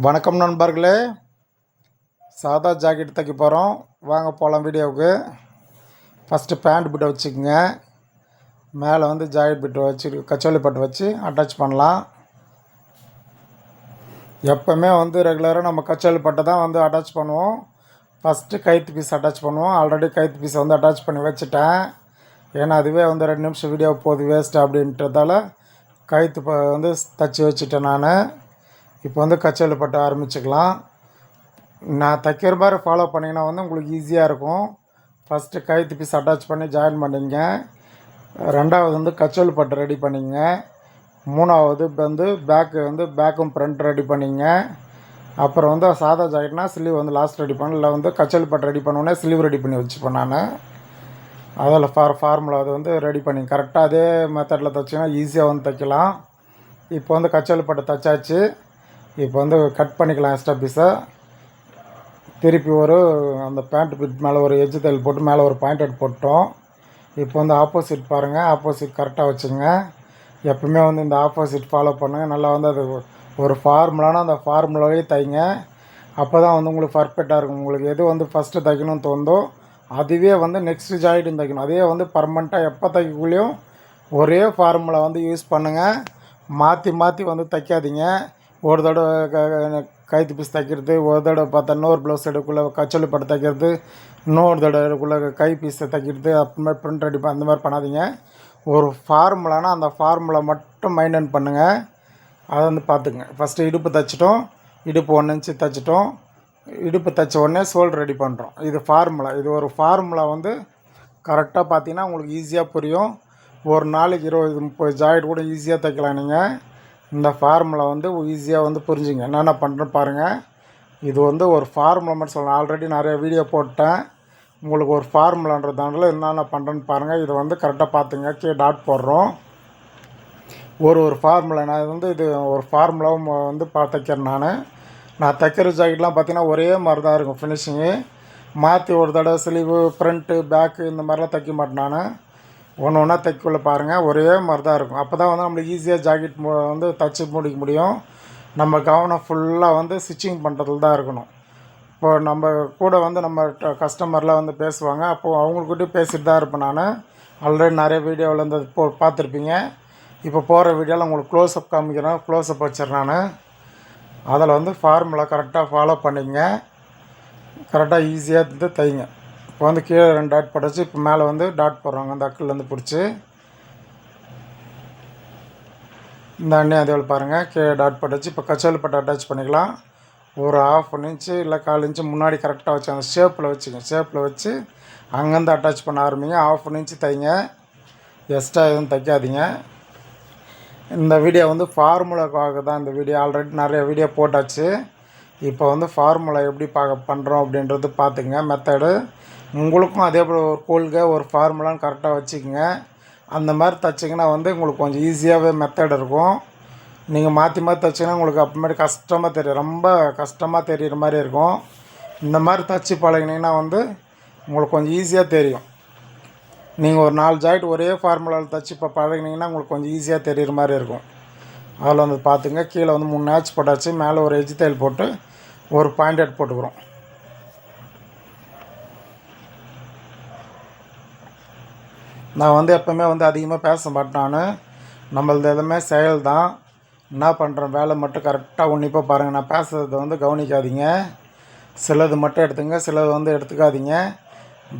வணக்கம் நண்பர்களே. சாதா ஜாக்கெட் தைக்க போகிறோம் வாங்க போகலாம் வீடியோவுக்கு. ஃபஸ்ட்டு பேண்ட் பிட்டை வச்சுக்கோங்க. மேலே வந்து ஜாக்கெட் பிட்டை வச்சு கச்சோலி பட்டு வச்சு அட்டாச் பண்ணலாம். எப்போவுமே வந்து ரெகுலராக நம்ம கச்சோலி பட்டை தான் வந்து அட்டாச் பண்ணுவோம். ஃபஸ்ட்டு கைத்து பீஸ் அட்டாச் பண்ணுவோம். ஆல்ரெடி கைத்து பீஸ் வந்து அட்டாச் பண்ணி வச்சுட்டேன். ஏன்னா அதுவே வந்து ரெண்டு நிமிஷம் வீடியோ போகுது வேஸ்ட்டு அப்படின்றதால கைத்து ப வந்து தச்சு வச்சுட்டேன் நான். இப்போ வந்து கச்சல் பட்டு ஆரம்பிச்சுக்கலாம். நான் தைக்கிற மாதிரி ஃபாலோ பண்ணிங்கன்னா வந்து உங்களுக்கு ஈஸியாக இருக்கும். ஃபஸ்ட்டு கைத்து பீஸ் அட்டாச் பண்ணி ஜாயின் பண்ணிங்க. ரெண்டாவது வந்து கச்சோல் பட்டு ரெடி பண்ணிங்க. மூணாவது வந்து பேக்கு வந்து பேக்கும் ஃப்ரண்ட் ரெடி பண்ணிங்க. அப்புறம் வந்து சாதா ஜாக்கெட்னா ஸ்லீவ் வந்து லாஸ்ட் ரெடி பண்ண இல்லை வந்து கச்சோல் பட்டு ரெடி பண்ணோடனே ஸ்லீவ் ரெடி பண்ணி வச்சுப்பேன் நான். அதில் ஃபார் ஃபார்முலா அது வந்து ரெடி பண்ணி கரெக்டாக அதே மெத்தடில் தைச்சிங்கன்னா ஈஸியாக வந்து தைக்கலாம். இப்போ வந்து கச்சோல் பட்டு தைச்சாச்சு. இப்போ வந்து கட் பண்ணிக்கலாம் எக்ஸ்ட்ரா பீஸை திருப்பி ஒரு அந்த பேண்ட் பிட் மேலே ஒரு எஜ்ஜு தையல் போட்டு மேலே ஒரு பாயிண்ட் அவுட் போட்டோம். இப்போ வந்து ஆப்போசிட் பாருங்கள் ஆப்போசிட் கரெக்டாக வச்சுங்க எப்பவுமே வந்து இந்த ஆப்போசிட் ஃபாலோ பண்ணுங்கள் நல்லா வந்து அது ஒரு ஃபார்முலானா அந்த ஃபார்முலாவே தைங்க. அப்போ தான் வந்து உங்களுக்கு பர்ஃபெக்டாக இருக்கும். உங்களுக்கு எது வந்து ஃபஸ்ட்டு தைக்கணும்னு தோணுதோ அதுவே வந்து நெக்ஸ்ட் ஜாயிட்டும் தைக்கணும். அதே வந்து பர்மனெண்ட்டாக எப்போ தைக்கக்குள்ளேயும் ஒரே ஃபார்முலா வந்து யூஸ் பண்ணுங்கள் மாற்றி மாற்றி வந்து தைக்காதீங்க. ஒரு தடவை க கைத்து பீஸ் தைக்கிறது ஒரு தடவை பார்த்தா இன்னொரு ப்ளவுஸ் எடுக்குள்ளே கச்சோலி பட்டு தைக்கிறது இன்னொரு தடவைக்குள்ளே கை பீஸை தைக்கிறது அப்புறமே ப்ரிண்ட் அடி அந்த மாதிரி பண்ணாதீங்க. ஒரு ஃபார்முலானா அந்த ஃபார்முலா மட்டும் மெயின்டைன் பண்ணுங்கள் அதை வந்து பார்த்துங்க ஃபஸ்ட்டு இடுப்பு தைச்சிட்டோம். இடுப்பு ஒன்று இன்ச்சு தைச்சிட்டோம். இடுப்பு தைச்ச உடனே சோல் ரெடி பண்ணுறோம் இது ஃபார்முலா இது ஒரு ஃபார்முலா வந்து கரெக்டாக பார்த்தீங்கன்னா உங்களுக்கு ஈஸியாக புரியும். ஒரு நாளைக்கு இருபது முப்பது ஜாக்கெட் கூட ஈஸியாக தைக்கலாம் நீங்கள் இந்த ஃபார்முலா வந்து ஈஸியாக வந்து புரிஞ்சுங்க. என்னென்ன பண்ணுறேன்னு பாருங்கள் இது வந்து ஒரு ஃபார்முலா மட்டும் சொல்லலாம் ஆல்ரெடி நிறைய வீடியோ போட்டேன். உங்களுக்கு ஒரு ஃபார்முலான்றதால என்னென்ன பண்ணுறேன்னு பாருங்கள் இதை வந்து கரெக்டாக பார்த்துங்க. கீழே டாட் போடுறோம். ஒரு ஒரு ஃபார்முலா நான் வந்து இது ஒரு ஃபார்முலாவும் வந்து பா தைக்கிறேன் நான். நான் தைக்கிற ஜாக்கெட்லாம் பார்த்தீங்கன்னா ஒரே மாதிரி தான் இருக்கும் ஃபினிஷிங்கு மாற்றி ஒரு தடவை ஸ்லீவு ஃப்ரண்ட்டு பேக்கு இந்த மாதிரிலாம் தைக்க மாட்டேன் நான். ஒன்று ஒன்றா தைக்கக்குள்ள பாருங்கள் ஒரே மாதிரி தான் இருக்கும். அப்போ தான் வந்து நம்மளுக்கு ஈஸியாக ஜாக்கெட் வந்து தைச்சி முடிக்க முடியும். நம்ம கவனம் ஃபுல்லாக வந்து ஸ்டிச்சிங் பண்ணுறதுல தான் இருக்கணும். இப்போ நம்ம கூட வந்து நம்ம கஸ்டமர்லாம் வந்து பேசுவாங்க. அப்போது அவங்கக்கிட்டையும் பேசிட்டு தான் இருப்பேன் நான். ஆல்ரெடி நிறைய வீடியோவில் இந்த போ பார்த்துருப்பீங்க. இப்போ போகிற வீடியோவில் உங்களுக்கு க்ளோஸ்அப் காமிக்கிறேன். க்ளோஸ்அப் வச்சிடுறேன் நான். அதில் வந்து ஃபார்முலா கரெக்டாக ஃபாலோ பண்ணிங்க கரெக்டாக ஈஸியாக இருந்து தைங்க. இப்போ வந்து கீழே ரெண்டு டாட் போட்டாச்சு. இப்போ மேலே வந்து டாட் போடுறாங்க. அந்த அக்கல்லேருந்து பிடிச்சி. இந்த அண்ணி அதேவள் பாருங்கள் கீழே டாட் போட்டாச்சு. இப்போ கச்சோலி பட்டை அட்டாச் பண்ணிக்கலாம். ஒரு ஆஃப் இன்ச்சு இல்லை கால் இன்ச்சு முன்னாடி கரெக்டாக வச்சு அந்த ஷேப்பில் வச்சுங்க. ஷேப்பில் வச்சு அங்கேருந்து அட்டாச் பண்ண ஆரம்பிங்க. ஆஃப் இன்ச்சு தைங்க. எக்ஸ்ட்ரா எதுவும் தைக்காதீங்க. இந்த வீடியோ வந்து ஃபார்முலாக்காக தான் இந்த வீடியோ ஆல்ரெடி நிறைய வீடியோ போட்டாச்சு. இப்போ வந்து ஃபார்முலா எப்படி பார்க்க பண்ணுறோம் அப்படின்றது பார்த்துங்க மெத்தடு உங்களுக்கும் அதே போல் ஒரு கொள்கை ஒரு ஃபார்முலான்னு கரெக்டாக வச்சுக்கோங்க. அந்த மாதிரி தைச்சிங்கன்னா வந்து உங்களுக்கு கொஞ்சம் ஈஸியாகவே மெத்தட் இருக்கும். நீங்கள் மாற்றி மாற்றி தைச்சிங்கன்னா உங்களுக்கு அப்புறமேட்டு கஷ்டமாக தெரியும். ரொம்ப கஷ்டமாக தெரிகிற மாதிரி இருக்கும். இந்த மாதிரி தைச்சி பழகினீங்கன்னா வந்து உங்களுக்கு கொஞ்சம் ஈஸியாக தெரியும். நீங்கள் ஒரு நாலு ஜாக்கெட் ஒரே ஃபார்முலாவில் தைச்சி இப்போ பழகினீங்கன்னா உங்களுக்கு கொஞ்சம் ஈஸியாக தெரிகிற மாதிரி இருக்கும். அதில் வந்து பார்த்துங்க கீழே வந்து மூணு மேட்ச் போட்டாச்சு. மேலே ஒரு எஜ்ஜி தையல் போட்டு ஒரு பாயிண்ட் அட் போட்டுக்கிறோம். நான் வந்து எப்போவுமே வந்து அதிகமாக பேச மாட்டேன் நான். நம்மளது எதுவுமே செயல் தான் என்ன பண்ணுறேன் வேலை மட்டும் கரெக்டாக உன்னிப்பாக பாருங்கள் நான் பேசுகிறத வந்து கவனிக்காதீங்க. சிலது மட்டும் எடுத்துங்க சிலது வந்து எடுத்துக்காதீங்க.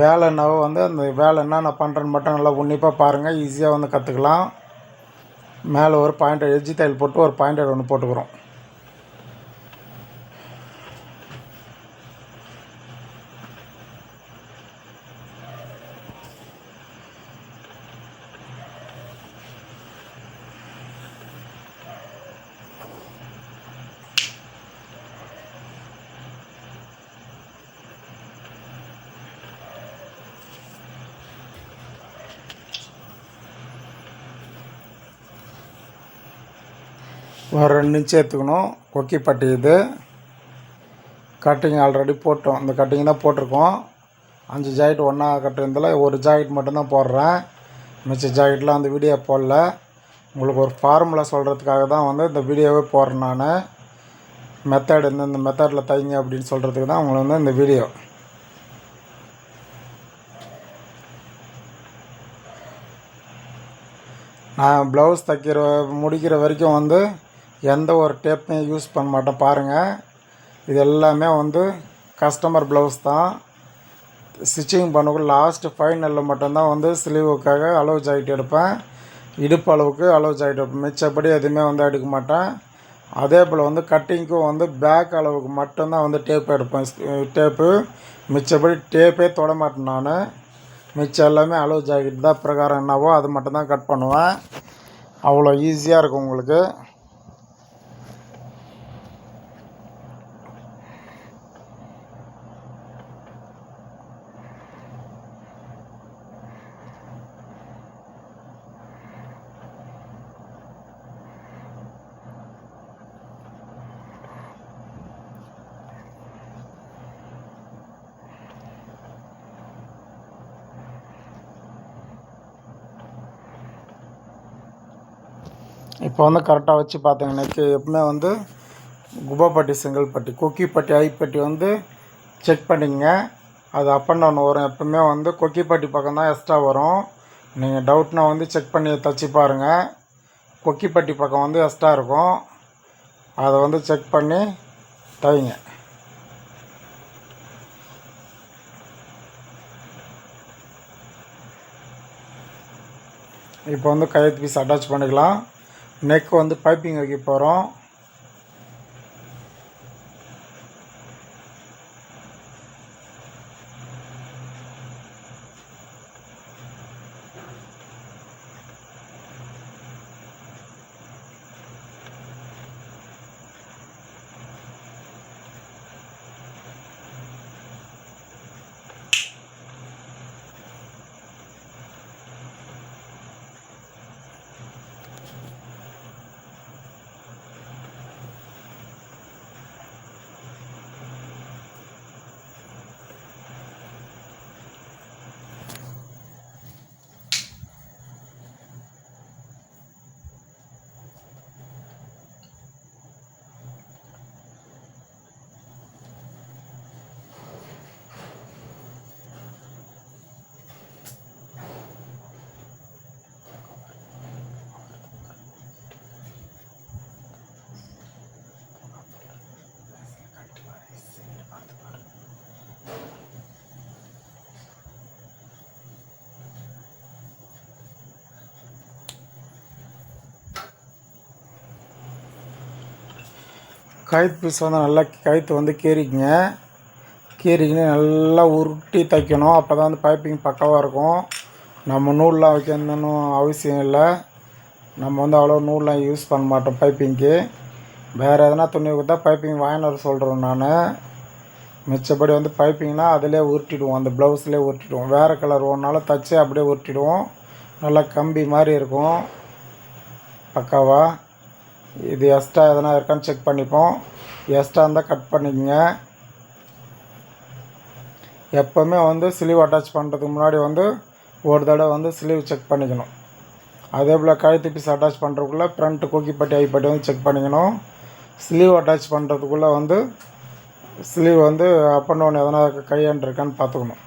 வேலைன்னாவோ வந்து அந்த வேலை என்ன நான் பண்ணுறேன்னு மட்டும் நல்லா உன்னிப்பாக பாருங்கள் ஈஸியாக வந்து கற்றுக்கலாம் மேலே ஒரு பாயிண்ட் எஜ்ஜி தையல் போட்டு ஒரு பாயிண்ட் ஒன்று போட்டுக்கிறோம். ஒரு ரெண்டு இன்ச்சு எடுத்துக்கணும் கொக்கி பட்டி இது. கட்டிங் ஆல்ரெடி போட்டோம். இந்த கட்டிங் தான் போட்டிருக்கோம். அஞ்சு ஜாக்கெட் ஒன்றா கட்டுறதுல ஒரு ஜாக்கெட் மட்டும்தான் போடுறேன். மிச்ச ஜாக்கெட்லாம் அந்த வீடியோ போடல. உங்களுக்கு ஒரு ஃபார்முலா சொல்கிறதுக்காக தான் வந்து இந்த வீடியோவே போடுறேன் நான். மெத்தட் இந்த மெத்தடில் தைங்க அப்படின்னு சொல்கிறதுக்கு தான் உங்களை வந்து இந்த வீடியோ நான் ப்ளவுஸ் தைக்கிற முடிக்கிற வரைக்கும் வந்து எந்த ஒரு டேப்பையும் யூஸ் பண்ண மாட்டேன். பாருங்கள் இது எல்லாமே வந்து கஸ்டமர் ப்ளவுஸ் தான். ஸ்டிச்சிங் பண்ணக்குள்ள லாஸ்ட்டு ஃபைனலில் மட்டும்தான் வந்து ஸ்லீவுக்காக அளவு ஜாக்கெட் எடுப்பேன். இடுப்பு அளவுக்கு அளவு ஜாக்கெட் எடுப்பேன். மிச்சப்படி எதுவுமே வந்து எடுக்க மாட்டேன். அதே போல் வந்து கட்டிங்க்கும் வந்து பேக் அளவுக்கு மட்டும்தான் வந்து டேப் எடுப்பேன். டேப்பு மிச்சப்படி டேப்பே தொட மாட்டேன் நான். மிச்சம் எல்லாமே அளவு ஜாக்கெட் தான். பிரகாரம் என்னவோ அது மட்டும்தான் கட் பண்ணுவேன். அவ்வளோ ஈஸியாக இருக்கும் உங்களுக்கு. இப்போ வந்து கரெக்டாக வச்சு பார்த்தீங்கன்னாக்கி எப்பவுமே வந்து குபாப்பட்டி செங்கல்பட்டி கொக்கிப்பட்டி ஐப்பட்டி வந்து செக் பண்ணிக்கங்க. அது அப் அண்ட் டவுன் வரும். எப்பவுமே வந்து கொக்கிப்பட்டி பக்கம் தான் எக்ஸ்ட்ரா வரும். நீங்கள் டவுட்னா வந்து செக் பண்ணி தச்சு பாருங்கள் கொக்கிப்பட்டி பக்கம் வந்து எக்ஸ்ட்ரா இருக்கும். அதை வந்து செக் பண்ணி தவிங்க. இப்போ வந்து கையெழுத்து பீஸ் அட்டாச் பண்ணிக்கலாம். நெக் வந்து பைப்பிங் வைக்க போகிறோம் கயிற்று பீஸ் வந்து நல்லா கயிற்று வந்து கீறிக்குங்க. கீறிக்கின்னு நல்லா உருட்டி தைக்கணும். அப்போ தான் வந்து பைப்பிங் பக்காவாக இருக்கும். நம்ம நூல்லாம் வைக்கணும்னு அவசியம் இல்லை. நம்ம வந்து அவ்வளோ நூல்லாம் யூஸ் பண்ண மாட்டோம் பைப்பிங்க்கு வேறு எதனா துணி கொடுத்தா பைப்பிங் வாங்கிட்டு வர நான். மிச்சப்படி வந்து பைப்பிங்னா அதிலே உருட்டிடுவோம். அந்த ப்ளவுஸ்லேயே உருட்டிடுவோம். வேறு கலர் ஒன்றால் தச்சு அப்படியே உருட்டிடுவோம். நல்லா கம்பி மாதிரி இருக்கும். பக்காவாக இது எக்ஸ்ட்ரா எதனா இருக்கான்னு செக் பண்ணிப்போம். எக்ஸ்ட்ரா இருந்தால் கட் பண்ணிக்கங்க. எப்போவுமே வந்து ஸ்லீவ் அட்டாச் பண்ணுறதுக்கு முன்னாடி வந்து ஒரு தடவை வந்து ஸ்லீவ் செக் பண்ணிக்கணும். அதே போல் கழுத்து பீஸ் அட்டாச் பண்ணுறதுக்குள்ளே ஃப்ரண்ட்டு கொக்கிப்பட்டி ஐப்பட்டி வந்து செக் பண்ணிக்கணும். ஸ்லீவ் அட்டாச் பண்ணுறதுக்குள்ளே வந்து ஸ்லீவ் வந்து அப் அண்ட் டவுன் எதனா கையாண்டு இருக்கான்னு பார்த்துக்கணும்.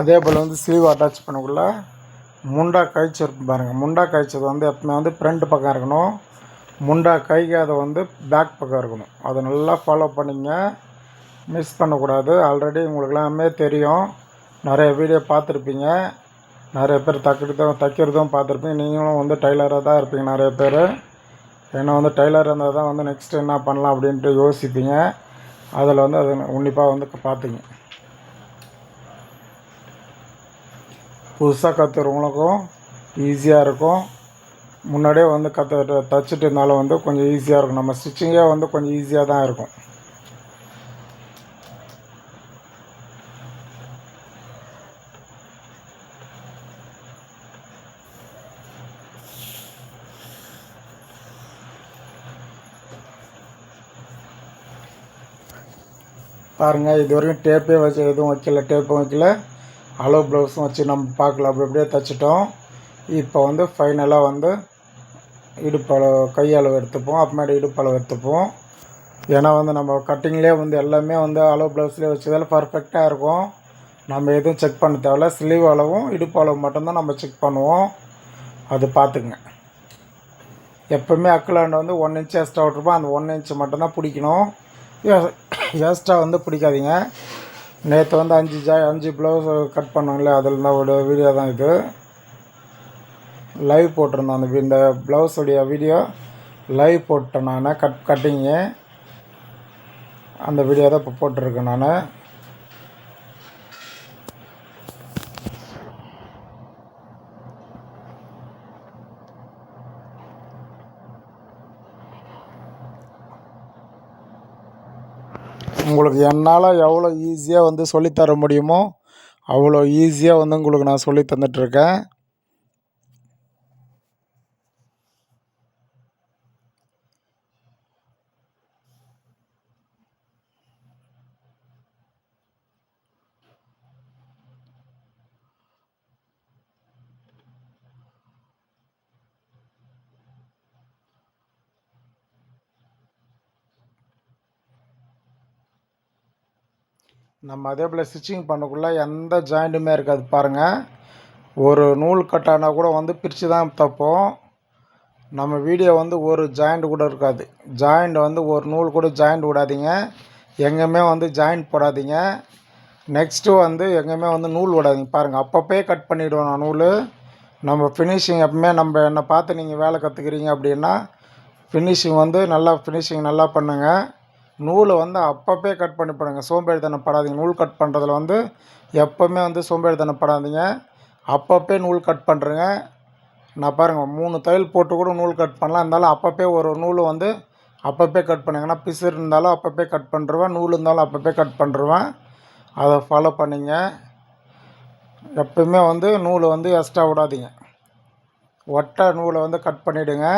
அதே போல் வந்து ஸ்லீவ் அட்டாச் பண்ணக்குள்ள முண்டா கழிச்சு பாருங்கள் முண்டா கழிச்சது வந்து எப்பவுமே வந்து ஃப்ரண்ட் பக்கம் இருக்கணும். முண்டா கைக்காத வந்து பேக் பக்கம் இருக்கணும். அதை நல்லா ஃபாலோ பண்ணிங்க. மிஸ் பண்ணக்கூடாது. ஆல்ரெடி உங்களுக்கு எல்லாமே தெரியும். நிறைய வீடியோ பார்த்துருப்பீங்க. நிறைய பேர் தக்கிறதும் தைக்கிறதும் பார்த்துருப்பீங்க. நீங்களும் வந்து டைலராக தான் இருப்பீங்க நிறைய பேர். ஏன்னா வந்து டைலர் இருந்தால் தான் வந்து நெக்ஸ்ட் என்ன பண்ணலாம் அப்படின்ட்டு யோசிப்பீங்க. அதில் வந்து அது உன்னிப்பாக வந்து பார்த்துங்க. புதுசாக கற்றுறவங்களுக்கும் ஈஸியாக இருக்கும். முன்னாடியே வந்து கற்று தச்சுட்டு இருந்தாலும் வந்து கொஞ்சம் ஈஸியாக இருக்கும். நம்ம ஸ்டிச்சிங்கே வந்து கொஞ்சம் ஈஸியாக தான் இருக்கும். பாருங்கள் இது வரைக்கும் டேப்பே வச்சு எதுவும் வைக்கல டேப்பும் வைக்கல. அளவு ப்ளவுஸும் வச்சு நம்ம பார்க்கல அப்படி அப்படியே தைச்சிட்டோம். இப்போ வந்து ஃபைனலாக வந்து இடுப்பளவு கையளவு எடுத்துப்போம். அப்புறமேட்டு இடுப்பளவு எடுத்துப்போம். ஏன்னா வந்து நம்ம கட்டிங்லேயே வந்து எல்லாமே வந்து அளவு ப்ளவுஸ்லேயே வச்சதால பர்ஃபெக்டாக இருக்கும். நம்ம எதுவும் செக் பண்ண தேவையில்ல. ஸ்லீவ் அளவும் இடுப்பு அளவு மட்டும்தான் நம்ம செக் பண்ணுவோம். அது பார்த்துக்குங்க. எப்போவுமே அக்கலாண்டு வந்து ஒன் இன்ச் எக்ஸ்ட்ரா விட்ருப்போம் அந்த ஒன் இன்ச் மட்டும்தான் பிடிக்கணும். எக்ஸ்ட்ரா வந்து பிடிக்காதீங்க. நேற்று வந்து அஞ்சு ஜா அஞ்சு ப்ளவுஸ் கட் பண்ணோம்ல அதில் தான் ஒரு வீடியோ தான் இது. லைவ் போட்டிருந்தேன் அந்த வி- இந்த ப்ளவுஸுடைய வீடியோ லைவ் போட்டேன் நான் கட் கட்டிங்கு அந்த வீடியோ தான் இப்போ போட்டிருக்கேன் நான். உங்களுக்கு என்னால் எவ்வளோ ஈஸியாக வந்து சொல்லித்தர முடியுமோ அவ்வளோ ஈஸியாக வந்து உங்களுக்கு நான் சொல்லி தந்துட்டுருக்கேன் நம்ம அதே போல் ஸ்டிச்சிங் பண்ணக்குள்ளே எந்த ஜாயிண்ட்டுமே இருக்காது பாருங்கள் ஒரு நூல் கட்டானா கூட வந்து பிரித்து தான் தைப்போம். நம்ம வீடியோ வந்து ஒரு ஜாயிண்ட் கூட இருக்காது. ஜாயிண்ட் வந்து ஒரு நூல் கூட ஜாயிண்ட் விடாதீங்க. எங்கேயுமே வந்து ஜாயிண்ட் போடாதீங்க. நெக்ஸ்ட்டு வந்து எங்கேயுமே வந்து நூல் விடாதீங்க. பாருங்கள் அப்பப்பே கட் பண்ணிவிடுவோம் நான் நூல். நம்ம ஃபினிஷிங் எப்பவுமே நம்ம என்னை பார்த்து நீங்கள் வேலை கற்றுக்குறீங்க அப்படின்னா ஃபினிஷிங் வந்து நல்லா ஃபினிஷிங் நல்லா பண்ணுங்கள் நூலை வந்து அப்பப்பே கட் பண்ணி பண்ணுங்க சோம்பேறித்தனம் படாதீங்க. நூல் கட் பண்ணுறதுல வந்து எப்போவுமே வந்து சோம்பேறித்தனம் படாதீங்க. அப்பப்பே நூல் கட் பண்ணுறேங்க நான் பாருங்கள் மூணு தையல் போட்டு கூட நூல் கட் பண்ணலாம். இருந்தாலும் அப்பப்பே ஒரு ஒரு நூல் வந்து அப்பப்பே கட் பண்ணுங்கன்னா பிசு இருந்தாலும் அப்பப்பே கட் பண்ணுருவேன் நூல் இருந்தாலும் அப்பப்பே கட் பண்ணுருவேன் அதை ஃபாலோ பண்ணிங்க. எப்பவுமே வந்து நூலை வந்து எக்ஸ்ட்ரா விடாதீங்க. ஒட்டை நூலை வந்து கட் பண்ணிவிடுங்க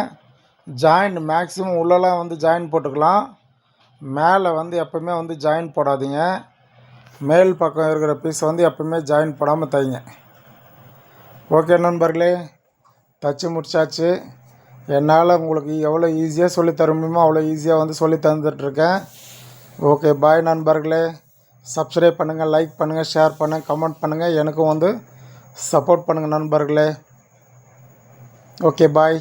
ஜாயிண்ட் மேக்ஸிமம் உள்ளலாம் வந்து ஜாயின் போட்டுக்கலாம். மேலே வந்து எப்போவுமே வந்து ஜாயின் போடாதீங்க. மேல் பக்கம் இருக்கிற பீஸ் வந்து எப்பவுமே ஜாயின் போடாமல் தைங்க. ஓகே நண்பர்களே தச்சு முடிச்சாச்சு. என்னால் உங்களுக்கு எவ்வளோ ஈஸியாக சொல்லி தர முடியுமோ அவ்வளோ ஈஸியாக வந்து சொல்லி தந்துட்டுருக்கேன். ஓகே பாய் நண்பர்களே. சப்ஸ்கிரைப் பண்ணுங்கள் லைக் பண்ணுங்கள் ஷேர் பண்ணுங்கள் கமெண்ட் பண்ணுங்கள் எனக்கும் வந்து சப்போர்ட் பண்ணுங்கள் நண்பர்களே. Okay bye